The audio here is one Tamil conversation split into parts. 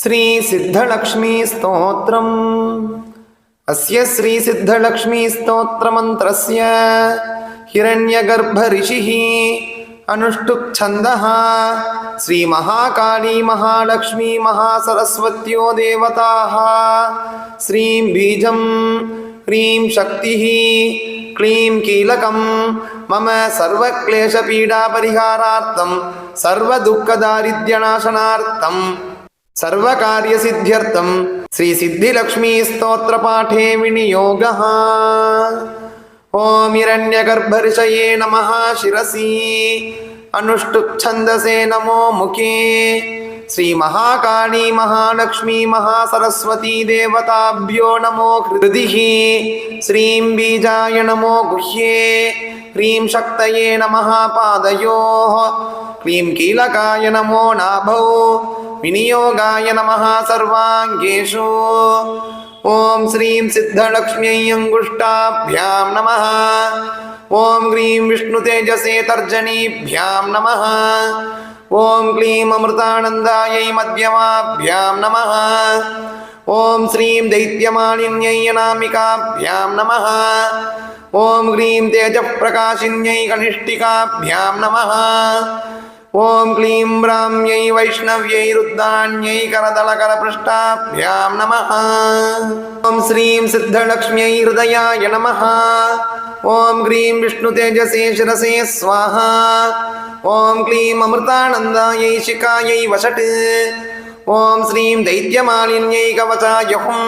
श्री स्तोत्र अस्य श्रीसिद्धलक्ष्मीस्तोत्रमन्त्रस्य छंद श्री महाकाली महालक्ष्मी महासरस्वत्यो देवता श्री बीज ह्रीं शक्ति क्लीं कीलकं मम सर्वक्लेशपीडापरिहारार्थं सर्वदुःखदारिद्र्यनाशनार्थं सर्वकार्यसिद्ध्यर्थं श्रीसिद्धिलक्ष्मीस्तोत्रपाठे विनियोगः ॐरण्यगर्भर्षये नमः शिरसि अनुष्टुप्छन्दसे नमो मुखे श्रीमहाकाली महालक्ष्मी महासरस्वती देवताभ्यो नमो हृदिः श्रीं बीजाय नमो गुह्ये ह्रीं शक्तये नमः पादयोः क्लीं कीलकाय नमो नाभौ विनियोगाय नमः सर्वाङ्गेषु ॐ श्रीं सिद्धलक्ष्म्यै अङ्गुष्टाभ्यां नमः ॐ ह्रीं विष्णुतेजसे तर्जनीभ्यां नमः ॐ क्लीं अमृतानन्दायै मध्यमाभ्यां नमः ॐ श्रीं दैत्यमालिन्यै अनामिकाभ्यां नमः ॐ ह्रीं तेजप्रकाशिन्यै कनिष्ठिकाभ्यां नमः ॐ क्लीं ब्राह्म्यै वैष्णव्यै रुद्राण्यै करदलकरपृष्ठाभ्यां नमः ॐ श्रीं सिद्धलक्ष्म्यै हृदयाय नमः ॐ ह्रीं विष्णुतेजसे शिरसे स्वाहा ॐ क्लीं अमृतानन्दायै शिखायै वषट् ॐ श्रीं दैत्यमालिन्यै कवचाय हुं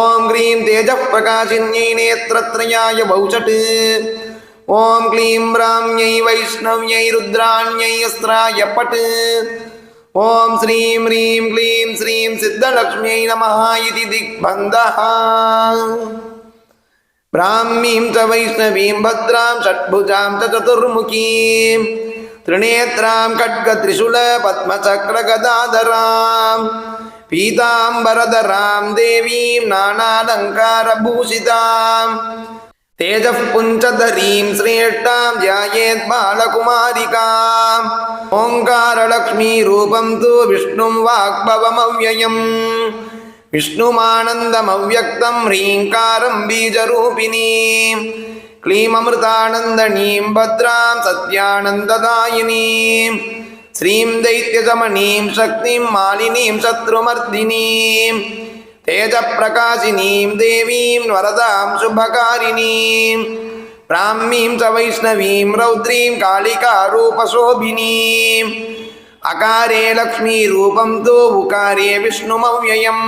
ॐ ह्रीं तेजः प्रकाशिन्यै नेत्रत्रयाय बहुषट् ஓம் க்ளீம் ராம்யை வைஷ்ணவ்யை ருத்ராண்யை அஸ்திராய பட்டு ஓம் ஸ்ரீம் ஹ்ரீம் க்ளீம் ஸ்ரீம் சித்தலக்ஷ்மியை நம இதி திக்பந்தः பிராமீம் ச வைஷ்ணவீம் பத்ராம் ஷட்புஜாம் ச சதுர்முகீம் त्रिनेत्रां खड्गत्रिशूलपद्मचक्रगदाधरां पीताम्बरधरां देवीं नानालङ्कारभूषिताम् तेजःपुञ्चधरीं श्रेष्ठां ध्यायेत् बालकुमारिकाम् ओङ्कारलक्ष्मीरूपं तु विष्णुं वाग्भवमव्ययम् विष्णुमानन्दमव्यक्तं ह्रीङ्कारं बीजरूपिणीं क्लीममृतानन्दनीं भद्रां सत्यानन्ददायिनीं श्रीं दैत्यजमनीं शक्तिं मालिनीं शत्रुमर्दिनीम् तेजप्रकाशिनीं देवीं वरदां शुभकारिणीं ब्राह्मीं च वैष्णवीं रौद्रीं कालिकारूपशोभिनीम् अकारे लक्ष्मीरूपं तु उकारे विष्णुमव्ययम्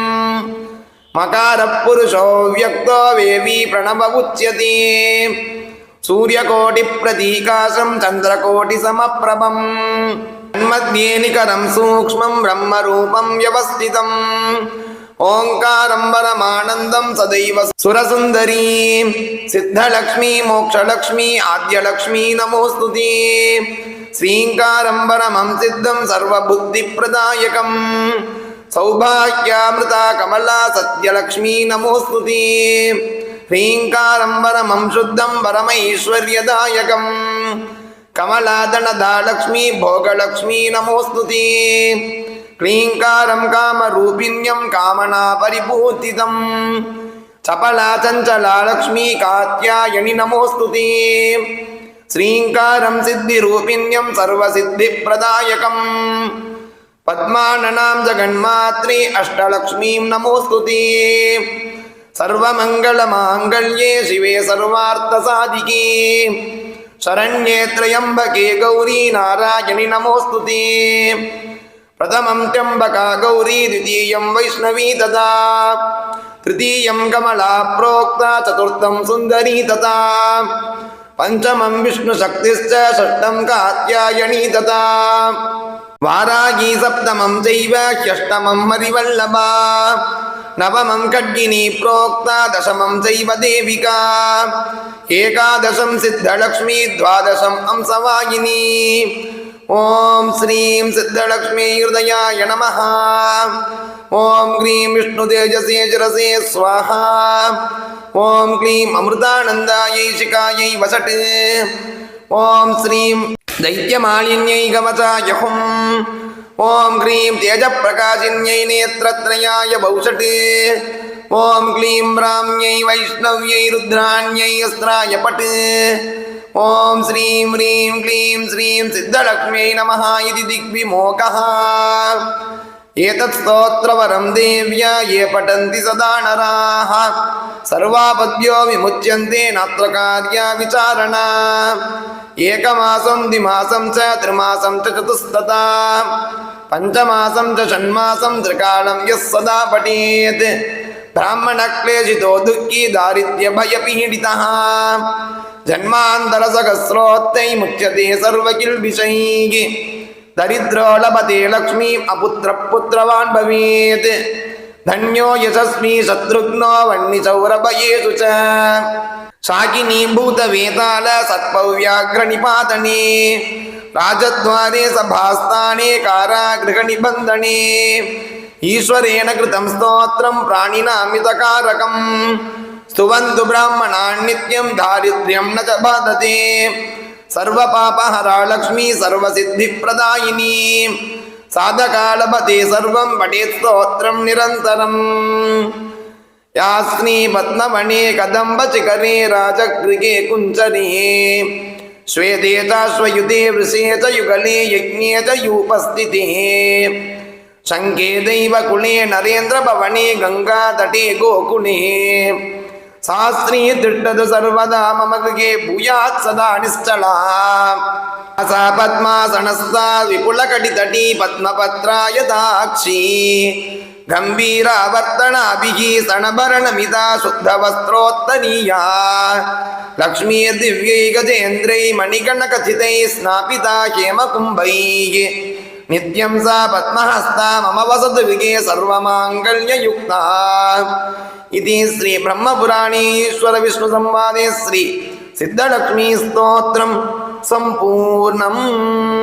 मकारः पुरुषो व्यक्तो वेवी प्रणव उच्यते सूर्यकोटिप्रतीकाशं चन्द्रकोटिसमप्रभम् तन्मध्ये निकरं सूक्ष्मं ब्रह्मरूपं व्यवस्थितम् ஓங்காரம்பரமானந்தம் சதைவ சுரசுந்தரீ சித்தலக்ஷ்மி மோக்ஷலக்ஷ்மி ஆத்யலக்ஷ்மி நமோஸ்துதி ஸ்ரீங்காரம்பரமம் சித்தம் பிரதாயகம் சௌபாகியாமிருதா கமலா சத்யலக்ஷ்மி நமோஸ்துதி ह्रीङ्कारम्बरमं शुद्धं परमैश्वर्यदायकं कमलादनदालक्ष्मी भोगलक्ष्मी नमोऽस्तु ते क्लीङ्कारं कामरूपिण्यं कामना परिपूतितं चपला चञ्चला लक्ष्मी कात्यायणि नमोऽस्तु ते श्रीङ्कारं सिद्धिरूपिण्यं सर्वसिद्धिप्रदायकं पद्माननां जगन्मात्रे अष्टलक्ष्मीं नमोऽस्तु ते सर्वमङ्गलमाङ्गल्ये शिवे सर्वार्थसाधिके शरण्ये त्र्यम्बके गौरी नारायणि नमोऽस्तु ते प्रथमं त्र्यम्बका गौरी द्वितीयं वैष्णवी तथा तृतीयं कमला प्रोक्ता चतुर्थं सुन्दरी तथा पञ्चमं विष्णुशक्तिश्च षष्ठं कात्यायणी तथा वारागी सप्तमं चैव ह्यष्टमं हरिवल्लभा नवमं खड्गिनी प्रोक्ता दशमं चैव देविका एकादशं सिद्धलक्ष्मी द्वादशम् अंसवाहिनी ॐ श्रीं सिद्धलक्ष्मीहृदयाय नमः ॐ ह्रीं विष्णुतेजसे शिरसे स्वाहा ॐ क्लीं अमृतानन्दायै शिकायै वसट् ॐ श्रीं दैत्यमालिन्यै गमताय हुं ॐ ह्रीं तेजप्रकाशिन्यै नेत्रत्रयाय वौषट् ॐ क्लीं ब्राह्म्यै वैष्णव्यै रुद्राण्यै अस्त्राय पट् ஓம் ஸ்ரீம் ஹ்ரீம் க்ளீம் ஸ்ரீம் சித்தலக்ஷ்மியை நம இது திக்விமோகா एतत्स्तोत्रवरं देव्या ये पठन्ति सदा नराः सर्वापद्यो विमुच्यन्ते नात्र कार्या विचारणा एकमासं द्विमासं च त्रिमासं च चतुस्तथा पञ्चमासं च षण्मासं त्रिकालं यः सदा पठेत् ब्राह्मणक्लेशितो दुःखी दारिद्र्यभयपीडितः ஜன்மாந்தர சகசிரோத்தை முச்சதே சர்வகில் விஷைகி தரித்ரோலபதே லக்ஷ்மி அபுத்திர புத்திரவான் பவீத் தன்யோ யசஸ்மி சத்ருக்னோ வன்னி சௌரபயேசு சாகினி பூத வேதால சத்பவ்யாக்ர நிபாதனே ராஜத்வாரே சபாஸ்தானே காராகிருக நிபந்தனே ஈஸ்வரேன கிருதம் ஸ்தோத்திரம் பிராணினாமிதகாரகம் स्तुवन्तु ब्राह्मणान् नित्यं दारिद्र्यं न च बाधते सर्वपापहरा लक्ष्मी सर्वसिद्धिप्रदायिनी साधकालभते सर्वं पठेत् स्तोत्रं निरन्तरम् यास्नी पद्मवणे कदम्बचिकरे राजकृगे कुञ्चरे श्वेते चाश्वयुते वृषे च युगले यज्ञे च यूपस्थितिः शङ्के दैवकुले नरेन्द्रभवने गङ्गातटे गोकुले ಶಾಸ್ತ್ರೀ ತಿಟ್ಟದು ಸರ್ವದಾ ಮಮಗಗೆ ಭೂಯಾತ್ ಸದಾ ನಿಶ್ಚಳ ಸ ಪದ್ಮಾಸನಸ್ಥ ವಿಪುಲ ಕಟಿತಟಿ ಪದ್ಮಪತ್ರಾಯ ದಾಕ್ಷಿ ಗಂಭೀರಾವರ್ತನಾಭಿಃ ಸಣಭರಣಮಿತಾ ಶುದ್ಧವಸ್ತ್ರೋತ್ತರೀಯಾ ಲಕ್ಷ್ಮೀರ್ದಿವ್ಯೈ ಗಜೇಂದ್ರೈ ಮಣಿಗಣಕಥಿತೈ ಸ್ನಾಪಿತಾ ಹೇಮಕುಂಭೈಗೆ नित्यं सा पद्महस्तामवसद्विगे सर्वमाङ्गल्ययुक्ता इति श्रीब्रह्मपुराणे ईश्वरविष्णुसंवादे श्री सिद्धलक्ष्मीस्तोत्रं सम्पूर्णम्